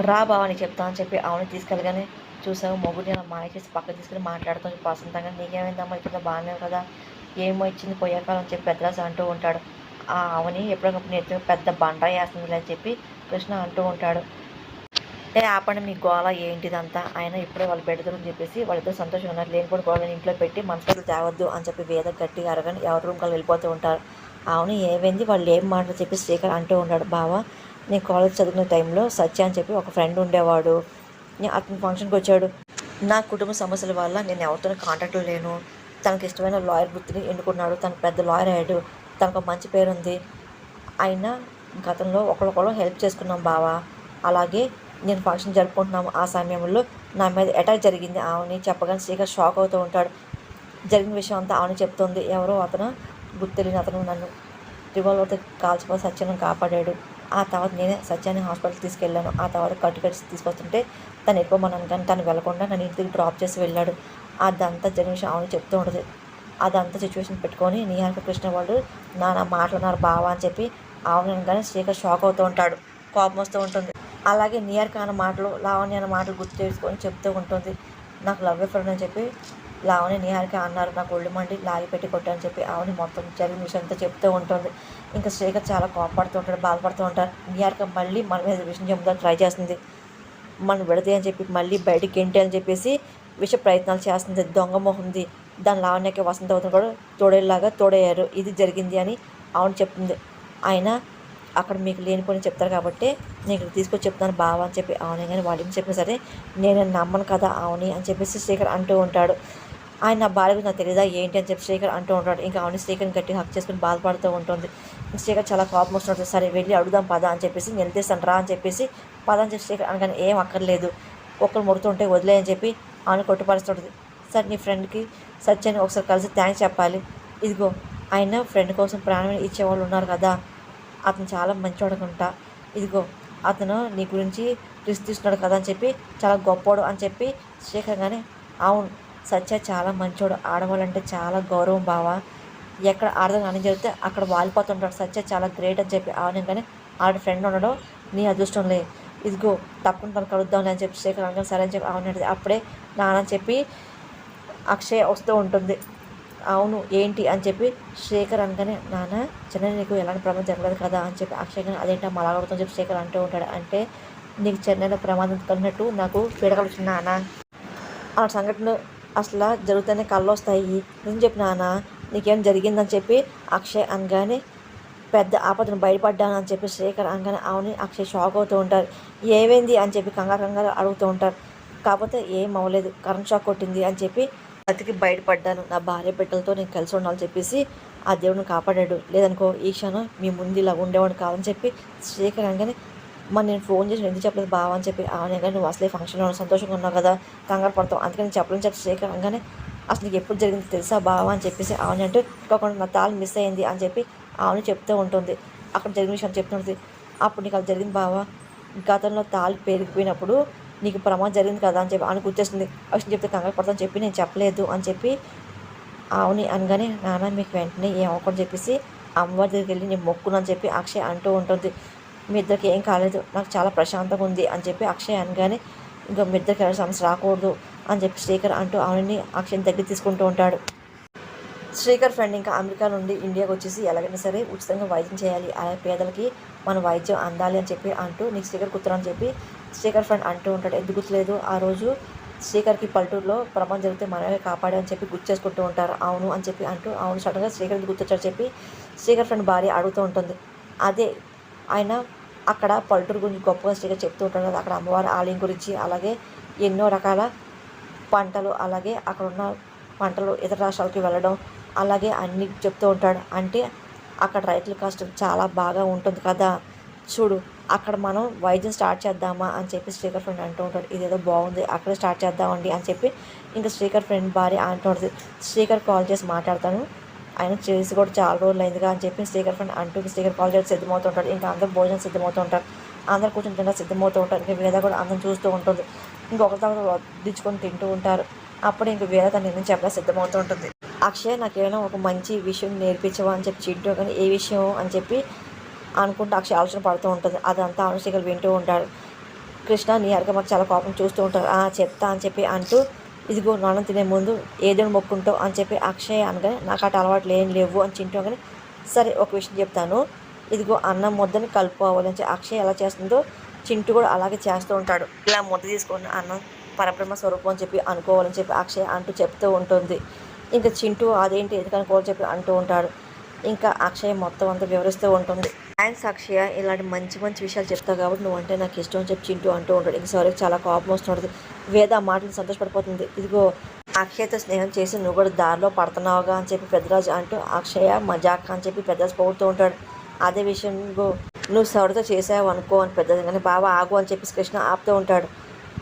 రా బావ అని చెప్తా అని చెప్పి ఆవుని తీసుకెళ్ళగానే చూసావు మొగుడిని అలా మాయ చేసి పక్క తీసుకుని మాట్లాడుతూ ప్రశాంతంగా. నీకేమైందమ్మా ఇప్పుడు బాగానే కదా? ఏమో ఇచ్చింది పోయాక అని చెప్పి పెద్దరాజు అంటూ ఉంటాడు. ఆ ఆవుని ఎప్పటికప్పుడు నేర్చు పెద్ద బండ వేస్తుంది అని చెప్పి కృష్ణ అంటూ ఉంటాడు. ఏ ఆపండి మీ గోళ ఏంటిదంతా? ఆయన ఇప్పుడే వాళ్ళు పెడతారు అని చెప్పేసి వాళ్ళిద్దరు సంతోషం ఉన్నారు. కూడా గోళని ఇంట్లో పెట్టి మనసులు తేవద్దు అని చెప్పి వేద గట్టిగా అరగని ఎవరి రూమ్ వెళ్ళిపోతూ ఉంటారు. అవును ఏమైంది? వాళ్ళు ఏం మాటలు చెప్పి శ్రీకర్ అంటూ ఉన్నాడు బావా నేను కాలేజ్ చదువుకునే టైంలో సత్య అని చెప్పి ఒక ఫ్రెండ్ ఉండేవాడు. అతను అతని ఫంక్షన్కి వచ్చాడు. నా కుటుంబ సమస్యల వల్ల నేను ఎవరితోనూ కాంటాక్ట్లో లేను. తనకి ఇష్టమైన లాయర్ వృత్తిని ఎన్నుకున్నాడు. తను పెద్ద లాయర్ అయ్యాడు. తనకు మంచి పేరు ఉంది. అయినా గతంలో ఒకరికొకరు హెల్ప్ చేసుకున్నాం బావా. అలాగే నేను ఫంక్షన్ జరుపుకుంటున్నాము. ఆ సమయంలో నా మీద అటాక్ జరిగింది ఆమెని చెప్పగానే శ్రీకర్ షాక్ అవుతూ ఉంటాడు. జరిగిన విషయం అంతా ఆమె చెప్తుంది. ఎవరో అతను గుర్తెలిగిన అతను నన్ను రివాల్వర్తో కాల్చిపోయి సత్యాన్ని కాపాడాడు. ఆ తర్వాత నేనే సత్యాన్ని హాస్పిటల్కి తీసుకెళ్ళాను. ఆ తర్వాత కట్టు కట్టి తీసుకొస్తుంటే తను ఎక్కువ మనం కానీ తను వెళ్ళకుండా నన్ను ఇంటికి డ్రాప్ చేసి వెళ్ళాడు. అదంతా జరిగిన విషయం ఆమె చెప్తూ ఉంటుంది. అదంతా సిచ్యువేషన్ పెట్టుకొని నీహారిక కృష్ణ వాళ్ళు నా నా మాట్లాడినారు బావా అని చెప్పి ఆవుని కానీ శ్రీకర్ షాక్ అవుతూ ఉంటాడు. కోపం వస్తూ ఉంటుంది. అలాగే నియర్క అన్న మాటలు లావణ్య అన్న మాటలు గుర్తు చేసుకొని చెప్తూ ఉంటుంది. నాకు లవ్ ఎఫర్ అని చెప్పి లావణ్య నిహారిక అన్నారు నాకు ఒళ్ళు మండి లాగి పెట్టి కొట్టని చెప్పి ఆవుని మొత్తం జరిగిన విషయం అంతా చెప్తూ ఉంటుంది. ఇంకా శ్రీకర్ చాలా కోపడుతూ ఉంటాడు బాధపడుతూ ఉంటారు నిహారిక మళ్ళీ మన మీద విషయం చెప్తా ట్రై చేస్తుంది. మనం విడదే అని చెప్పి మళ్ళీ బయటికి ఏంటి అని చెప్పేసి విష ప్రయత్నాలు చేస్తుంది. దొంగ మొహంది దాని లావణ్యకి వసంత అవుతుంది కూడా తోడేలాగా తోడయ్యారు. ఇది జరిగింది అని ఆవిడ చెప్తుంది. ఆయన అక్కడ మీకు లేనిపోని చెప్తారు కాబట్టి నేను ఇక్కడ తీసుకొచ్చి చెప్తాను బావా అని చెప్పి అవునే కానీ వాళ్ళు ఏం చెప్పినా సరే నేను నమ్మను కదా అవుని అని చెప్పేసి శ్రీకర్ అంటూ ఉంటాడు. ఆయన నా భార్య గురించి నాకు తెలియదా ఏంటి అని చెప్పి శ్రీకర్ అంటూ ఉంటాడు. ఇంకా అవుని శ్రీకర్ని గట్టి హక్ చేసుకుని బాధపడుతూ ఉంటుంది. శ్రీకర్ చాలా కోపం వస్తున్నట్టు సరే వెళ్ళి అడుగుదాం పద అని చెప్పేసి నిలదీస్తాను రా అని చెప్పేసి పద అని చెప్పి శ్రీకర్ అనగానే ఏం అక్కర్లేదు. ఒక్కరు ముడుతుంటే వదిలే అని చెప్పి ఆమెను కొట్టుపరుస్తుంటుంది. సార్ నీ ఫ్రెండ్కి సత్యాన్ని ఒకసారి కలిసి థ్యాంక్స్ చెప్పాలి. ఇదిగో ఆయన ఫ్రెండ్ కోసం ప్రాణం ఇచ్చేవాళ్ళు ఉన్నారు కదా. అతను చాలా మంచివాడు ఇదిగో అతను నీ గురించి రిస్క్ తీసుకున్నాడు కదా అని చెప్పి చాలా గొప్పోడు అని చెప్పి శేఖర్ కానీ అవును సత్య చాలా మంచోడు ఆడవాళ్ళంటే చాలా గౌరవం బావా. ఎక్కడ ఆడదాం అని చెబితే అక్కడ వాలిపోతుంటాడు. సత్య చాలా గ్రేట్ అని చెప్పి అవును కానీ ఆడ ఫ్రెండ్ ఉండడం నీ అదృష్టంలే ఇదిగో తప్పకుండా తను కలుద్దాంలే అని చెప్పి శేఖర్ అనగా సరే అని చెప్పి అవునండి అప్పుడే నాన్న చెప్పి అక్షయ్ వస్తూ ఉంటుంది. అవును ఏంటి? అని చెప్పి శేఖర్ అనగానే నాన్న చిన్న నీకు ఎలాంటి ప్రమాదం జరగలేదు కదా? అని చెప్పి అక్షయ్ కానీ అదేంటి అమ్మ అలాగ చెప్పి శేఖర్ అంటూ ఉంటాడు. అంటే నీకు చెన్నైలో ప్రమాదం కలిగినట్టు నాకు పీడకలు వచ్చింది నాన్న. ఆ సంఘటన అసలు జరుగుతూనే కళ్ళు వస్తాయి నేను చెప్పి నాన్న? నీకేం జరిగిందని చెప్పి అక్షయ్ అనగానే పెద్ద ఆపదను బయటపడ్డాను అని చెప్పి శేఖర్ అనగానే అవును అక్షయ్ షాక్ అవుతూ ఉంటారు. ఏమైంది అని చెప్పి కంగారు కంగారు అడుగుతూ ఉంటారు. కాకపోతే ఏం అవ్వలేదు. కరెంట్ షాక్ కొట్టింది అని చెప్పి బతికి బయటపడ్డాను. నా భార్య బిడ్డలతో నేను కలిసి ఉండాలని చెప్పేసి ఆ దేవుడిని కాపాడాడు. లేదనుకో ఈ క్షణం మీ ముందు ఇలా ఉండేవాడు కాదని చెప్పి శేఖర్ అనగానే మరి నేను ఫోన్ చేసి ఎందుకు చెప్పలేదు బావా అని చెప్పి అవునే కానీ నువ్వు అసలే ఫంక్షన్లో సంతోషంగా ఉన్నావు కదా కంగారు పడతావు. అందుకని నేను చెప్పలేని చెప్పి శేఖర్ అనగానే అసలు నీకు ఎప్పుడు జరిగింది తెలుసా బావా అని చెప్పేసి అవును అంటే ఇంకొకటి నా తాళం మిస్ అయింది అని చెప్పి అవును చెప్తూ ఉంటుంది. అక్కడ జరిగిన విషయం చెప్తుంటుంది అప్పుడు నీకు అది జరిగింది బావా? గతంలో తాళి పెరిగిపోయినప్పుడు నీకు ప్రమాదం జరిగింది కదా అని చెప్పి ఆమె గుర్తొస్తుంది. అసలు చెప్తే కంగారు పడతాను చెప్పి నేను చెప్పలేదు అని చెప్పి అవుని అనగానే నాన్న మీకు వెంటనే ఏం చెప్పేసి అమ్మవారి దగ్గరికి వెళ్ళి నేను మొక్కునని చెప్పి అక్షయ్ అంటూ ఉంటుంది. మీ ఇద్దరికి ఏం కాలేదు. నాకు చాలా ప్రశాంతంగా ఉంది అని చెప్పి అక్షయ్ అనగానే ఇంకా మీ ఇద్దరికి ఎవరి సమస్య రాకూడదు అని చెప్పి శ్రీకర్ అంటూ ఆమెని అక్షయ్ని దగ్గర తీసుకుంటూ ఉంటాడు. శ్రీకర్ ఫ్రెండ్ ఇంకా అమెరికా నుండి ఇండియాకి వచ్చేసి ఎలాగైనా సరే ఉచితంగా వైద్యం చేయాలి. అలాగే పేదలకి మన వైద్యం అందాలి అని చెప్పి అంటూ నీకు శ్రీకర్ కుతురు అని చెప్పి శ్రీకర్ ఫ్రెండ్ అంటూ ఉంటాడు. ఎందుకు గుర్తులేదు? ఆ రోజు శ్రీకర్కి పల్లెటూరులో ప్రమాదం జరిగితే మనమే కాపాడే అని చెప్పి గుర్తు చేసుకుంటూ ఉంటారు. అవును అని చెప్పి అంటూ అవును సడన్గా శ్రీకర్ ఎందుకు గుర్తొచ్చాడు చెప్పి శ్రీకర్ ఫ్రెండ్ భార్య అడుగుతూ ఉంటుంది. అదే ఆయన అక్కడ పల్లెటూరు గురించి గొప్పగా శ్రీగా చెప్తూ ఉంటాడు కదా అక్కడ అమ్మవారి ఆలయం గురించి అలాగే ఎన్నో రకాల పంటలు అలాగే అక్కడ ఉన్న పంటలు ఇతర రాష్ట్రాలకి వెళ్ళడం అలాగే అన్ని చెప్తూ ఉంటాడు. అంటే అక్కడ రైతుల కష్టం చాలా బాగా ఉంటుంది కదా. చూడు అక్కడ మనం వైద్యం స్టార్ట్ చేద్దామా అని చెప్పి శ్రీకర్ ఫ్రెండ్ అంటూ ఉంటాడు. ఇదేదో బాగుంది అక్కడ స్టార్ట్ చేద్దామండి అని చెప్పి ఇంకా శ్రీకర్ ఫ్రెండ్ భార్య అంటూ ఉంటుంది. శ్రీకర్ కాల్ చేసి మాట్లాడతాను. ఆయన చేసి కూడా చాలా రోజులు అయిందిగా అని చెప్పి శ్రీకర్ ఫ్రెండ్ అంటూ శ్రీకర్ కాల్ చేసి సిద్ధమవుతూ ఇంకా అందరూ భోజనం సిద్ధమవుతూ ఉంటారు అందరు కూర్చొని తిన్నా సిద్ధమవుతూ ఉంటారు ఇంకా వేద కూడా అందరం చూస్తూ ఉంటుంది. ఇంకొక తర్వాత వడ్డించుకొని తింటూ ఉంటారు. అప్పుడు ఇంక వేద తన నిర్ణయం చెప్పడం సిద్ధమవుతూ ఉంటుంది అక్షయ్ నాకేమైనా ఒక మంచి విషయం నేర్పించవా అని చెప్పి చింటూ కానీ ఏ విషయం అని చెప్పి అనుకుంటూ అక్షయ్ ఆలోచన పడుతూ ఉంటుంది. అదంతా అనుశేఖర్ వింటూ ఉంటాడు కృష్ణ నిహారిక మాకు చాలా కోపం చూస్తూ ఉంటారు. ఆ చెప్తా అని చెప్పి అంటూ ఇదిగో నాన్న తినే ముందు ఏదో మొక్కుంటావు అని చెప్పి అక్షయ్ అనగానే నాకు అటు అలవాట్లు ఏం లేవు అని చింటూ అనగానే సరే ఒక విషయం చెప్తాను. ఇదిగో అన్నం ముద్దని కలుపుకోవాలని చెప్పి అక్షయ్ ఎలా చేస్తుందో చింటూ కూడా అలాగే చేస్తూ ఉంటాడు. ఇలా ముద్ద తీసుకొని అన్నం పరబ్రహ్మ స్వరూపం అని చెప్పి అనుకోవాలని చెప్పి అక్షయ్ అంటూ చెప్తూ ఉంటుంది. ఇంకా చింటూ అదేంటి ఎందుకు అనుకోవాలని చెప్పి అంటూ ఉంటాడు. ఇంకా అక్షయ మొత్తం అంతా వివరిస్తూ ఉంటుంది. థ్యాంక్స్ అక్షయ ఇలాంటి మంచి మంచి విషయాలు చెప్తావు కాబట్టి నువ్వు అంటే నాకు ఇష్టం అని చెప్పి చింటూ అంటూ ఉంటాడు. ఇంకా సారీ చాలా కోపం వస్తుంటుంది. వేద మాటలు సంతోషపడిపోతుంది. ఇదిగో అక్షయతో స్నేహం చేసి నువ్వు కూడా దారిలో పడుతున్నావుగా అని చెప్పి పెద్దరాజు అంటూ అక్షయ మజాక్ అని చెప్పి పెద్దరాజు పోగుతూ ఉంటాడు. అదే విషయం నువ్వు సౌడితో చేసావు అనుకో అని పెద్దది కానీ బాబా ఆగు అని చెప్పి కృష్ణ ఆపుతూ ఉంటాడు.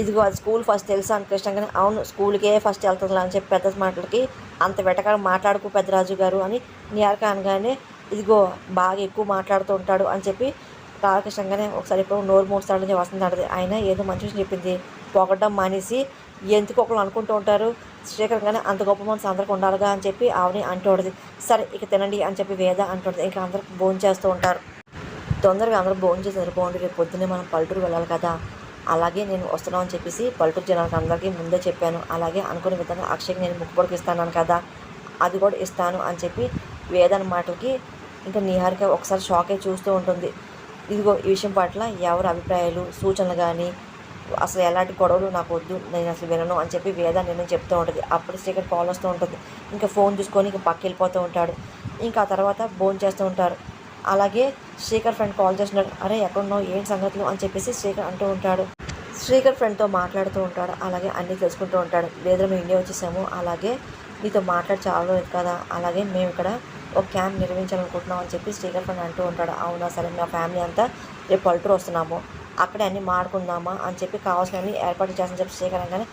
ఇదిగో అది స్కూల్ ఫస్ట్ తెలుసా అని కృష్ణ కానీ అవును స్కూల్కే ఫస్ట్ వెళ్తుందా అని చెప్పి పెద్ద మాటలకి అంత వెటకాడు మాట్లాడుకు పెద్దరాజు గారు అని నియార్క అనగానే ఇదిగో బాగా ఎక్కువ మాట్లాడుతూ ఉంటాడు అని చెప్పి రామకృష్ణగానే ఒకసారి ఇప్పుడు నోరు మూస్తాడని వస్తుంది అంటది. ఆయన ఏదో మంచి విషయం చెప్పింది. పొగడం మానేసి ఎందుకు ఒకళ్ళు అనుకుంటూ ఉంటారు? శ్రీకరంగానే అంత గొప్ప మనసు అందరికి ఉండాలిగా అని చెప్పి ఆవిని అంటూడదు సరే ఇక తినండి అని చెప్పి వేద అంటుంది ఇంకా అందరూ భోజనం చేస్తూ ఉంటారు. తొందరగా అందరూ భోజనం చేసి సరిపోండి రేపు పొద్దున్నే మనం పల్లెటూరు వెళ్ళాలి కదా. అలాగే నేను వస్తున్నాం అని చెప్పేసి పల్లెటూరు జనాలకు అందరికీ ముందే చెప్పాను. అలాగే అనుకునే విధంగా అక్షయ్కి నేను ముక్కుపొడికి ఇస్తాను కదా. అది కూడా ఇస్తాను అని చెప్పి వేదన మాటలకి ఇంకా నిహారిక ఒకసారి షాక్ అయి చూస్తూ ఉంటుంది. ఇదిగో ఈ విషయం పట్ల ఎవరి అభిప్రాయాలు సూచనలు కానీ అసలు ఎలాంటి గొడవలు నాకు వద్దు నేను అసలు వినను అని చెప్పి వేద నేను చెప్తూ ఉంటుంది. అప్పుడు శ్రీకర్ కాల్ వస్తూ ఉంటుంది. ఇంకా ఫోన్ చూసుకొని ఇంకా పక్క వెళ్ళిపోతూ ఉంటాడు. ఇంకా ఆ తర్వాత ఫోన్ చేస్తూ ఉంటారు. అలాగే శ్రీకర్ ఫ్రెండ్ కాల్ చేస్తున్నాడు. అరే ఎక్కడున్నావు? ఏంటి సంగతులు? అని చెప్పేసి శ్రీకర్ అంటూ ఉంటాడు. శ్రీకర్ ఫ్రెండ్తో మాట్లాడుతూ ఉంటాడు. అలాగే అన్నీ తెలుసుకుంటూ ఉంటాడు. లేదా మేము ఇండియా వచ్చేసాము. అలాగే నీతో మాట్లాడి చాలా రోజులు కదా? అలాగే మేము ఇక్కడ ఒక క్యాంప్ నిర్వహించాలనుకుంటున్నాం అని చెప్పి శ్రీకర్ ఫ్రెండ్ అంటూ ఉంటాడు. అవునా సరే మా ఫ్యామిలీ అంతా రేపు పల్లెటూరు వస్తున్నాము. అక్కడే అన్నీ మాడుకుందామా అని చెప్పి కావాల్సినవి ఏర్పాటు చేస్తాను చెప్పి శ్రీకర్ అనగానే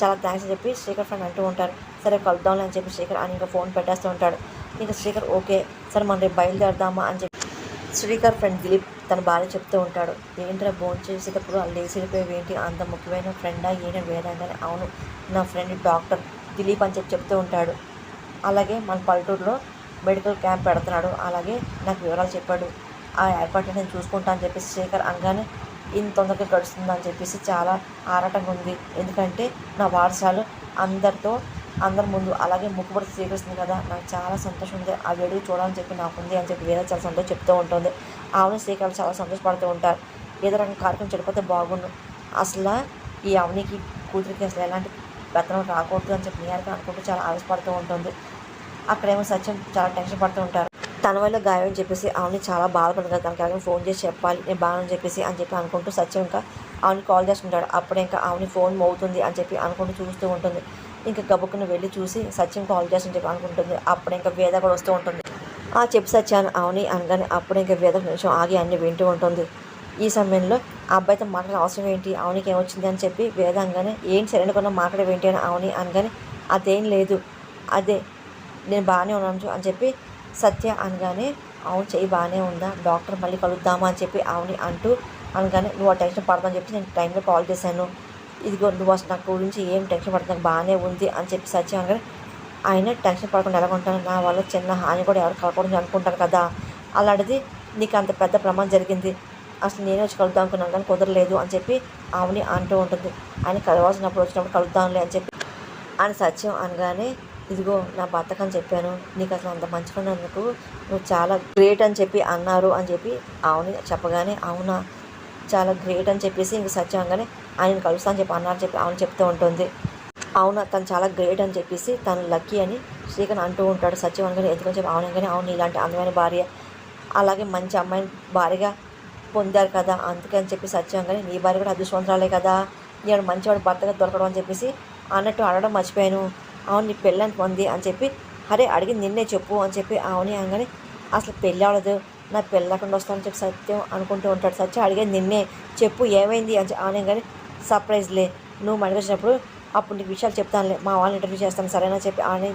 చాలా థ్యాంక్స్ అని చెప్పి శ్రీకర్ ఫ్రెండ్ అంటూ ఉంటారు సరే కలుద్దాంలే అని చెప్పి శ్రీకర్ అని ఇంకా ఫోన్ పెట్టేస్తూ ఉంటాడు. ఇంకా శ్రీకర్ ఓకే సరే మనం రేపు బయలుదేరదామా అని చెప్పి శ్రీకర్ ఫ్రెండ్ దిలీప్ తన భార్య చెప్తూ ఉంటాడు. ఏంటో భోజనం చేసేటప్పుడు ఆ ఏంటి? అంత ముఖ్యమైన ఫ్రెండా ఏంటి కానీ అవును నా ఫ్రెండ్ డాక్టర్ దిలీప్ అని చెప్పి చెప్తూ ఉంటాడు. అలాగే మన పల్లెటూరులో మెడికల్ క్యాంప్ పెడుతున్నాడు. అలాగే నాకు వివరాలు చెప్పాడు. ఆ ఏర్పాటు నేను చూసుకుంటా అని చెప్పేసి శేఖర్ అనగానే ఇంత తొందరగా గడుస్తుందని చెప్పేసి చాలా ఆరాటంగా ఉంది. ఎందుకంటే నా వారసాలు అందరితో అందరి ముందు అలాగే ముక్కుబడి స్వీకరిస్తుంది కదా నాకు చాలా సంతోషం ఉంది. ఆ వేడుక చూడాలని చెప్పి నాకు ఉంది అని చెప్పి వేరే చాలా సంతోషం చెప్తూ ఉంటుంది. ఆవుని శ్రీకాలు చాలా సంతోషపడుతూ ఉంటారు. ఏదో రకం కార్యక్రమం చెడిపోతే బాగుండు. అసలు ఈ అవనికి కూతురికి అసలు ఎలాంటి పెత్తనం రాకూడదు అని చెప్పి నిహారిక అనుకుంటూ చాలా ఆవేశపడుతూ ఉంటుంది. అక్కడేమో సత్యం చాలా టెన్షన్ పడుతూ ఉంటారు. తన వల్ల గాయం అని చెప్పేసి ఆవిని చాలా బాధపడుతుంది. కదా తనకి ఫోన్ చేసి చెప్పాలి నేను బాగా చెప్పేసి అని చెప్పి అనుకుంటూ సత్యం ఇంకా ఆమెని కాల్ చేస్తుంటాడు. అప్పుడే ఇంకా ఆమెని ఫోన్ మోగుతుంది అని చెప్పి అనుకుంటూ చూస్తూ ఉంటుంది. ఇంకా గబుక్కున వెళ్ళి చూసి సత్యం కాల్ చేసి చెప్పి అనుకుంటుంది. అప్పుడే ఇంకా వేద కూడా వస్తూ ఉంటుంది. ఆ చెప్పు సత్యాన్ని అవని అనగానే అప్పుడే ఇంకా వేద నిమిషం ఆగి అన్ని వింటూ ఉంటుంది. ఈ సమయంలో ఆ అబ్బాయితో మాట్లాడే అవసరం ఏంటి? అవనికి ఏమొచ్చింది అని చెప్పి వేద అనగానే ఏం సరైన కొన్న మాట్లాడేవి ఏంటి అని అవని అనగానే అదేం లేదు. అదే నేను బాగానే ఉన్నాను అని చెప్పి సత్య అనగానే అవును చెయ్యి బాగానే ఉందా? డాక్టర్ మళ్ళీ కలుద్దామా? అని చెప్పి అవుని అంటూ అనగానే నువ్వు ఆ టెన్షన్ పడదని చెప్పి నేను టైంలో కాల్ చేశాను. ఇదిగో నువ్వు అసలు నాకు గురించి ఏం టెన్షన్ పడుతుంది నాకు బాగానే ఉంది అని చెప్పి సత్య అనగానే ఆయన టెన్షన్ పడకుండా ఎలా ఉంటాను నా వల్ల చిన్న హాని కూడా ఎవరు కలగకూడదు అనుకుంటారు కదా? అలాంటిది నీకు అంత పెద్ద ప్రమాదం జరిగింది. అసలు నేను వచ్చి కలుద్దాం అనుకున్నాను కానీ కుదరలేదు అని చెప్పి ఆమెని అంటూ ఉంటుంది. ఆయన కలవాల్సినప్పుడు వచ్చినప్పుడు కలుద్దాంలే అని చెప్పి ఆయన సత్యం అనగానే ఇదిగో నా భర్తకు అని చెప్పాను. నీకు అసలు అంత మంచి ఫ్రెండ్ అందుకు నువ్వు చాలా గ్రేట్ అని చెప్పి అన్నారు అని చెప్పి అవును చెప్పగానే అవునా? చాలా గ్రేట్ అని చెప్పేసి ఇంక సత్యంగానే ఆయన కలుస్తా అని చెప్పి అన్నారు చెప్పి అవును చెప్తూ ఉంటుంది. అవునా? తను చాలా గ్రేట్ అని చెప్పేసి తను లక్కీ అని శ్రీకాంత్ అంటూ ఉంటాడు. సత్యం అనగానే ఎందుకని చెప్పి అవును అవును ఇలాంటి అందమైన భార్య అలాగే మంచి అమ్మాయిని భార్యగా పొందారు కదా. అందుకని చెప్పి సత్యం కానీ నీ భార్య కూడా అదృష్టవంతరాలే కదా. నేను మంచివాడు భర్తగా దొరకడం అని చెప్పేసి అన్నట్టు అడగడం మర్చిపోయాను. అవును నీ పెళ్ళని పొంది అని చెప్పి అరే అడిగి నిన్నే చెప్పు అని చెప్పి అవుని అనగానే అసలు పెళ్ళి అవ్వలేదు నా పెళ్ళకుండా వస్తానని చెప్పి సత్యం అనుకుంటూ ఉంటాడు. సత్యం అడిగేది నిన్నే చెప్పు ఏమైంది అని చెప్పి అవునే కానీ సర్ప్రైజ్లే నువ్వు మడికి వచ్చినప్పుడు అప్పుడు నీకు విషయాలు చెప్తానులే మా వాళ్ళని ఇంటర్వ్యూ చేస్తాను సరేనా చెప్పి ఆనే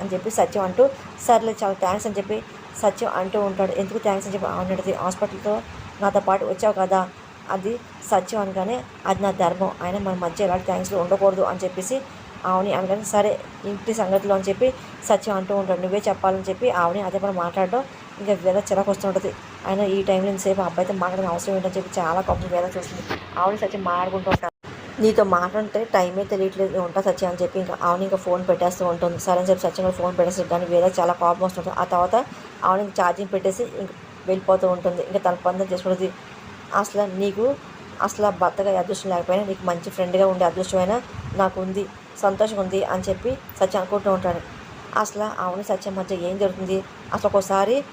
అని చెప్పి సత్యం అంటూ సర్లే చాలా థ్యాంక్స్ అని చెప్పి సత్యం అంటూ ఉంటాడు. ఎందుకు థ్యాంక్స్ అని చెప్పి అవునది హాస్పిటల్తో నాతో పాటు వచ్చావు కదా అది సత్యం అనగానే అది నా ధర్మం ఆయన మన మధ్య ఎలాంటి థ్యాంక్స్లు ఉండకూడదు అని చెప్పేసి ఆవుని అనగానే సరే ఇంటి సంగతిలో అని చెప్పి సత్యం అంటూ ఉంటాడు. నువ్వే చెప్పాలని చెప్పి ఆవుని అదే పని మాట్లాడడం ఇంకా వేద చిరాకు వస్తుంటుంది ఆయన ఈ టైంలో ఇంతసేపు అబ్బాయితో మాట్లాడిన అవసరం ఏంటని చెప్పి చాలా కోపం వేద చూస్తుంది. ఆవుని సత్యం మాట్లాడుకుంటూ ఉంటాను నీతో మాట్లాడితే టైమే తెలియట్లేదు ఉంటా సత్యం అని చెప్పి ఇంకా ఆవుని ఇంకా ఫోన్ పెట్టేస్తూ ఉంటుంది. సరే అని చెప్పి సత్యం కూడా ఫోన్ పెట్టేస్తుంది కానీ వేరే చాలా కోపం వస్తుంటుంది ఆ తర్వాత ఆవుని ఛార్జింగ్ పెట్టేసి ఇంకా వెళ్ళిపోతూ ఉంటుంది. ఇంకా తన పని చేసుకుంటుంది. అసలు నీకు అసలు భర్తగా అదృష్టం లేకపోయినా నీకు మంచి ఫ్రెండ్గా ఉండే అదృష్టమైనా నాకు ఉంది. సంతోషంగా ఉంది అని చెప్పి సత్యం అనుకుంటూ ఉంటాడు. అసలు అవును సత్యం మధ్య ఏం జరుగుతుంది? అసలు ఒక్కోసారి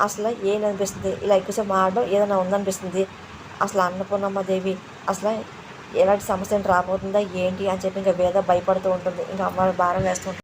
అసలు ఏం అనిపిస్తుంది ఇలా ఎక్కువసేపు మారడం ఏదైనా ఉందనిపిస్తుంది. అసలు అన్నపూర్ణమ్మ దేవి అసలు ఎలాంటి సమస్య రాబోతుందా ఏంటి అని చెప్పి ఇంకా వేద భయపడుతూ ఉంటుంది. ఇంకా అమ్మ భారం వేస్తూ ఉంటుంది.